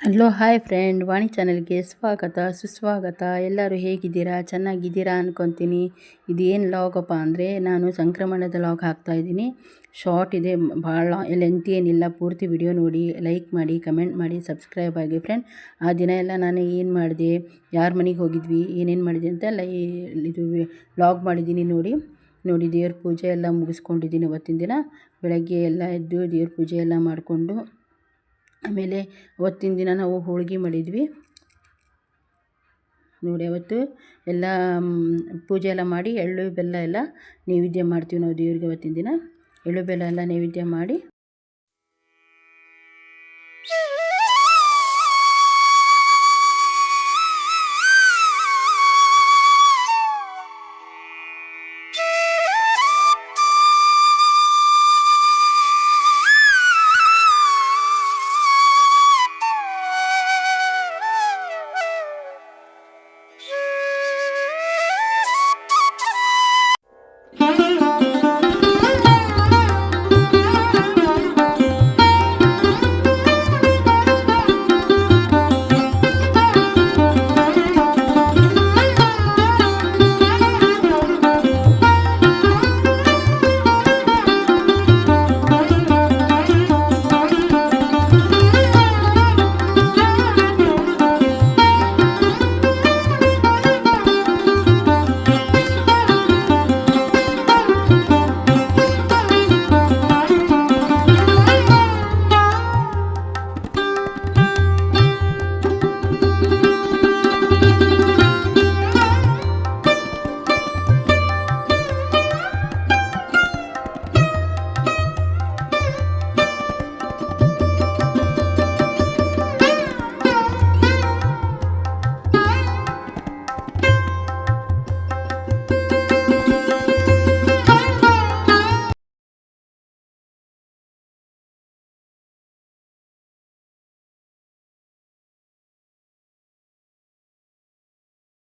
Hello hi friend ವಾಣಿ ಚಾನಲ್ಗೆ ಸ್ವಾಗತ, ಸುಸ್ವಾಗತ. ಎಲ್ಲರೂ ಹೇಗಿದ್ದೀರಾ? ಚೆನ್ನಾಗಿದ್ದೀರಾ ಅನ್ಕೊತೀನಿ. ಇದೇನು ಲಾಗಪ್ಪ ಅಂದರೆ, ನಾನು ಸಂಕ್ರಮಣದ ಲಾಗ್ ಹಾಕ್ತಾಯಿದ್ದೀನಿ ಶಾರ್ಟ್ ಇದೆ, ಭಾಳ ಲೆಂತ್ ಏನಿಲ್ಲ. ಪೂರ್ತಿ ವಿಡಿಯೋ ನೋಡಿ ಲೈಕ್ ಮಾಡಿ ಕಮೆಂಟ್ ಮಾಡಿ ಸಬ್ಸ್ಕ್ರೈಬ್ ಆಗಿ ಫ್ರೆಂಡ್ ಆ ದಿನ ಎಲ್ಲ ನಾನು ಏನು ಮಾಡಿದೆ? ಯಾರ ಮನೆಗೆ ಹೋಗಿದ್ವಿ? ಏನೇನು ಮಾಡಿದೆ ಅಂತ ಲೈ ಇದು ಲಾಗ್ ಮಾಡಿದ್ದೀನಿ ನೋಡಿ. ನೋಡಿ, ದೇವ್ರ ಪೂಜೆ ಎಲ್ಲ ಮುಗಿಸ್ಕೊಂಡಿದ್ದೀನಿ ಅವತ್ತಿನ ದಿನ. ಬೆಳಗ್ಗೆ ಎಲ್ಲ ಎದ್ದು ದೇವ್ರ ಪೂಜೆ ಎಲ್ಲ ಮಾಡಿಕೊಂಡು ಆಮೇಲೆ ಅವತ್ತಿನ ದಿನ ನಾವು ಹೋಳಿಗೆ ಮಾಡಿದ್ವಿ. ನೋಡಿ, ಅವತ್ತು ಎಲ್ಲ ಪೂಜೆ ಎಲ್ಲ ಮಾಡಿ ಎಳ್ಳು ಬೆಲ್ಲ ಎಲ್ಲ ನೈವೇದ್ಯ ಮಾಡ್ತೀವಿ ನಾವು ದೇವ್ರಿಗೆ ಅವತ್ತಿನ ದಿನ. ಎಳ್ಳು ಬೆಲ್ಲ ಎಲ್ಲ ನೈವೇದ್ಯ ಮಾಡಿ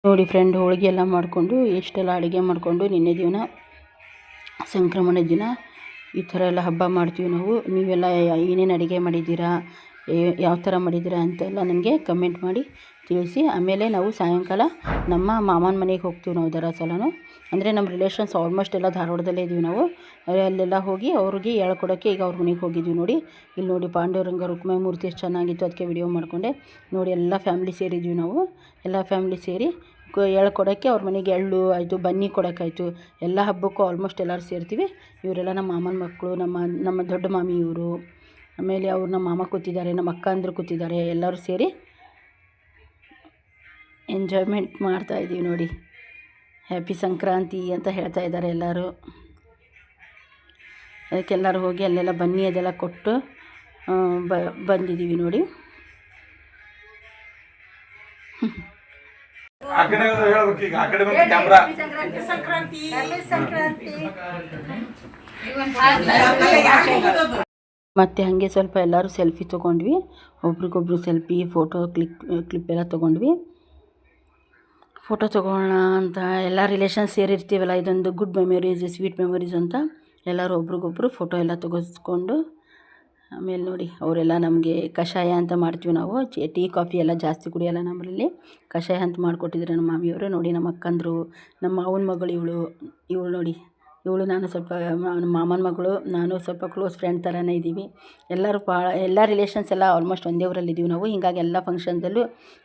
ನೋಡಿ ಫ್ರೆಂಡ್ ಹೋಳಿಗೆ ಎಲ್ಲ ಮಾಡಿಕೊಂಡು, ಎಷ್ಟೆಲ್ಲ ಅಡುಗೆ ಮಾಡಿಕೊಂಡು, ನಿನ್ನೆ ದಿನ ಸಂಕ್ರಮಣ ದಿನ, ಈ ಥರ ಎಲ್ಲ ಹಬ್ಬ ಮಾಡ್ತೀವಿ ನಾವು. ನೀವೆಲ್ಲ ಏನೇನು ಅಡುಗೆ ಮಾಡಿದ್ದೀರಾ ಯಾವ ಥರ ಮಾಡಿದ್ದೀರಾ ಅಂತೆಲ್ಲ ನನಗೆ ಕಮೆಂಟ್ ಮಾಡಿ ತಿಳಿಸಿ. ಆಮೇಲೆ ನಾವು ಸಾಯಂಕಾಲ ನಮ್ಮ ಮಾಮನ ಮನೆಗೆ ಹೋಗ್ತೀವಿ ನಾವು ದರ ಸಲನು. ಅಂದರೆ ನಮ್ಮ ರಿಲೇಷನ್ಸ್ ಆಲ್ಮೋಸ್ಟ್ ಎಲ್ಲ ಧಾರವಾಡದಲ್ಲೇ ಇದ್ದೀವಿ ನಾವು. ಅಲ್ಲೆಲ್ಲ ಹೋಗಿ ಅವ್ರಿಗೆ ಹೇಳ್ಕೊಡೋಕ್ಕೆ ಈಗ ಅವ್ರ ಮನೆಗೆ ಹೋಗಿದ್ವಿ ನೋಡಿ. ಇಲ್ಲಿ ನೋಡಿ ಪಾಂಡವರಂಗ ರುಕ್ಮಯ ಮೂರ್ತಿ ಎಷ್ಟು ಚೆನ್ನಾಗಿತ್ತು, ಅದಕ್ಕೆ ವಿಡಿಯೋ ಮಾಡಿಕೊಂಡೆ. ನೋಡಿ ಎಲ್ಲ ಫ್ಯಾಮ್ಲಿ ಸೇರಿದ್ವಿ ನಾವು. ಎಲ್ಲ ಫ್ಯಾಮ್ಲಿ ಸೇರಿ ಹೇಳ್ಕೊಡೋಕ್ಕೆ ಅವ್ರ ಮನೆಗೆ ಎಳ್ಳು ಆಯಿತು ಬನ್ನಿ ಕೊಡೋಕ್ಕಾಯ್ತು ಎಲ್ಲ ಹಬ್ಬಕ್ಕೂ ಆಲ್ಮೋಸ್ಟ್ ಎಲ್ಲರೂ ಸೇರ್ತೀವಿ. ಇವರೆಲ್ಲ ನಮ್ಮ ಮಾಮನ ಮಕ್ಕಳು, ನಮ್ಮ ನಮ್ಮ ದೊಡ್ಡ ಮಾಮಿ ಇವರು. ಆಮೇಲೆ ಅವ್ರು ನಮ್ಮ ಮಾಮ ಕೂತಿದ್ದಾರೆ, ನಮ್ಮ ಅಕ್ಕ ಅಂದರು ಕೂತಿದ್ದಾರೆ. ಎಲ್ಲರೂ ಸೇರಿ ಎಂಜಾಯ್ಮೆಂಟ್ ಮಾಡ್ತಾ ಇದ್ದೀವಿ ನೋಡಿ. ಹ್ಯಾಪಿ ಸಂಕ್ರಾಂತಿ ಅಂತ ಹೇಳ್ತಾ ಇದ್ದಾರೆ ಎಲ್ಲರೂ. ಅದಕ್ಕೆಲ್ಲರೂ ಹೋಗಿ ಅಲ್ಲೆಲ್ಲ ಬನ್ನಿ ಅದೆಲ್ಲ ಕೊಟ್ಟು ಬ ಬಂದಿದ್ದೀವಿ ನೋಡಿ. ಮತ್ತು ಹಾಗೆ ಸ್ವಲ್ಪ ಎಲ್ಲರೂ ಸೆಲ್ಫಿ ತಗೊಂಡ್ವಿ. ಒಬ್ರಿಗೊಬ್ರು ಸೆಲ್ಫಿ ಫೋಟೋ ಕ್ಲಿಕ್ ಕ್ಲಿಪ್ ಎಲ್ಲ ತಗೊಂಡ್ವಿ. ಫೋಟೋ ತೊಗೊಳ್ಳೋಣ ಅಂತ ಎಲ್ಲ ರಿಲೇಷನ್ಸ್ ಸೇರಿರ್ತೀವಲ್ಲ ಇದೊಂದು ಗುಡ್ ಮೆಮೊರೀಸ್ ಸ್ವೀಟ್ ಮೆಮೊರೀಸ್ ಅಂತ. ಎಲ್ಲರೂ ಒಬ್ರಿಗೊಬ್ರು ಫೋಟೋ ಎಲ್ಲ ತೆಗೆಸ್ಕೊಂಡು ಆಮೇಲೆ ನೋಡಿ, ಅವರೆಲ್ಲ ನಮಗೆ ಕಷಾಯ ಅಂತ ಮಾಡ್ತೀವಿ ನಾವು. ಟೀ, ಕಾಫಿ ಎಲ್ಲ ಜಾಸ್ತಿ ಕುಡಿಯೋಲ್ಲ ನಮ್ಮಲ್ಲಿ ಕಷಾಯ ಅಂತ ಮಾಡಿಕೊಟ್ಟಿದ್ರು ನಮ್ಮ ಮಾಮಿಯವರು. ನೋಡಿ, ನಮ್ಮ ಅಕ್ಕಂದರು, ನಮ್ಮ ಮಾವನ ಮಗಳು ಇವಳು ಇವಳು ನೋಡಿ. ಇವಳು ನಾನು ಸ್ವಲ್ಪ ಮಾಮನ ಮಗಳು, ನಾನು ಸ್ವಲ್ಪ ಕ್ಲೋಸ್ ಫ್ರೆಂಡ್ ಥರನೇ ಇದ್ದೀವಿ. ಎಲ್ಲರೂ ಭಾಳ ಎಲ್ಲ ರಿಲೇಷನ್ಸ್ ಎಲ್ಲ ಆಲ್ಮೋಸ್ಟ್ ಒಂದೇ ಊರಲ್ಲಿ ಇದ್ದೀವಿ ನಾವು. ಹೀಗಾಗಿ ಎಲ್ಲ ಫಂಕ್ಷನ್ದಲ್ಲೂ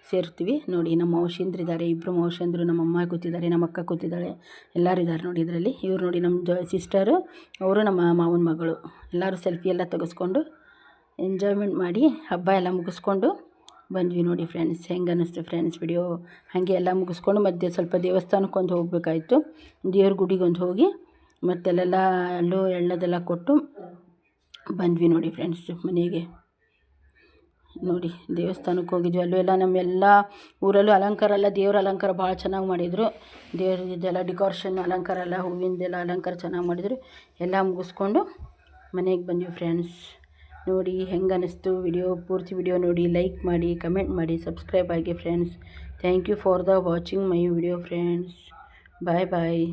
ಸೇರ್ತೀವಿ. ನೋಡಿ, ನಮ್ಮ ಇದ್ದಾರೆ ಇಬ್ಬರು ಮೌಶಂದ್ರು, ನಮ್ಮ ಅಮ್ಮ ಕೂತಿದ್ದಾರೆ, ನಮ್ಮ ಅಕ್ಕ ಕೂತಿದ್ದಾಳೆ ಎಲ್ಲರೂ ಇದ್ದಾರೆ ನೋಡಿ ಇದರಲ್ಲಿ. ಇವ್ರು ನೋಡಿ ನಮ್ಮ ಜೊ ಸಿಸ್ಟರು ಅವರು ನಮ್ಮ ಮಾವನ ಮಗಳು. ಎಲ್ಲರೂ ಸೆಲ್ಫಿ ಎಲ್ಲ ತೆಗೆಸ್ಕೊಂಡು ಎಂಜಾಯ್ಮೆಂಟ್ ಮಾಡಿ ಹಬ್ಬ ಎಲ್ಲ ಮುಗಿಸ್ಕೊಂಡು ಬಂದ್ವಿ ನೋಡಿ ಫ್ರೆಂಡ್ಸ್ ಹೆಂಗೆ ಅನ್ನಿಸ್ತು ಫ್ರೆಂಡ್ಸ್ ವಿಡಿಯೋ ಹಾಗೆ ಎಲ್ಲ ಮುಗಿಸ್ಕೊಂಡು ಮಧ್ಯೆ ಸ್ವಲ್ಪ ದೇವಸ್ಥಾನಕ್ಕೆ ಒಂದು ಹೋಗಬೇಕಾಯ್ತು. ದೇವ್ರ ಗುಡಿಗೊಂದು ಹೋಗಿ ಮತ್ತು ಅಲ್ಲೆಲ್ಲ ಅಲ್ಲೂ ಎಳ್ಳದೆಲ್ಲ ಕೊಟ್ಟು ಬಂದ್ವಿ ನೋಡಿ ಫ್ರೆಂಡ್ಸ್ ಮನೆಗೆ. ನೋಡಿ ದೇವಸ್ಥಾನಕ್ಕೆ ಹೋಗಿದ್ವಿ. ಅಲ್ಲೂ ಎಲ್ಲ ನಮ್ಮೆಲ್ಲ ಊರಲ್ಲೂ ಅಲಂಕಾರ ಎಲ್ಲ ದೇವ್ರ ಅಲಂಕಾರ ಭಾಳ ಚೆನ್ನಾಗಿ ಮಾಡಿದರು. ದೇವ್ರದ್ದೆಲ್ಲ ಡೆಕೋರೇಷನ್ ಅಲಂಕಾರ ಎಲ್ಲ, ಹೂವಿಂದೆಲ್ಲ ಅಲಂಕಾರ ಚೆನ್ನಾಗಿ ಮಾಡಿದರು. ಎಲ್ಲ ಮುಗಿಸ್ಕೊಂಡು ಮನೆಗೆ ಬಂದ್ವಿ ಫ್ರೆಂಡ್ಸ್ ನೋಡಿ ಹೆಂಗೆ ಅನ್ನಿಸ್ತು ವಿಡಿಯೋ ಪೂರ್ತಿ ವಿಡಿಯೋ ನೋಡಿ ಲೈಕ್ ಮಾಡಿ ಕಮೆಂಟ್ ಮಾಡಿ ಸಬ್ಸ್ಕ್ರೈಬ್ ಆಗಿ friends thank you for the watching my video friends bye bye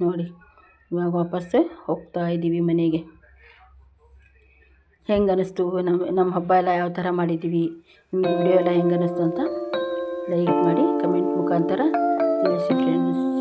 ನೋಡಿ, ಇವಾಗ ವಾಪಸ್ಸು ಹೋಗ್ತಾ ಇದ್ದೀವಿ ಮನೆಗೆ. ಹೆಂಗೆ ಅನ್ನಿಸ್ತು ನಮ್ಮ ನಮ್ಮ ಹಬ್ಬ ಎಲ್ಲ ಯಾವ ಥರ ಮಾಡಿದ್ದೀವಿ? ನಿಮ್ಮ ವಿಡಿಯೋ ಎಲ್ಲ ಹೆಂಗೆ ಅನ್ನಿಸ್ತು ಅಂತ ಲೈಕ್ ಮಾಡಿ ಕಮೆಂಟ್ ಮುಖಾಂತರ ತಿಳಿಸಿ ಫ್ರೆಂಡ್ಸ್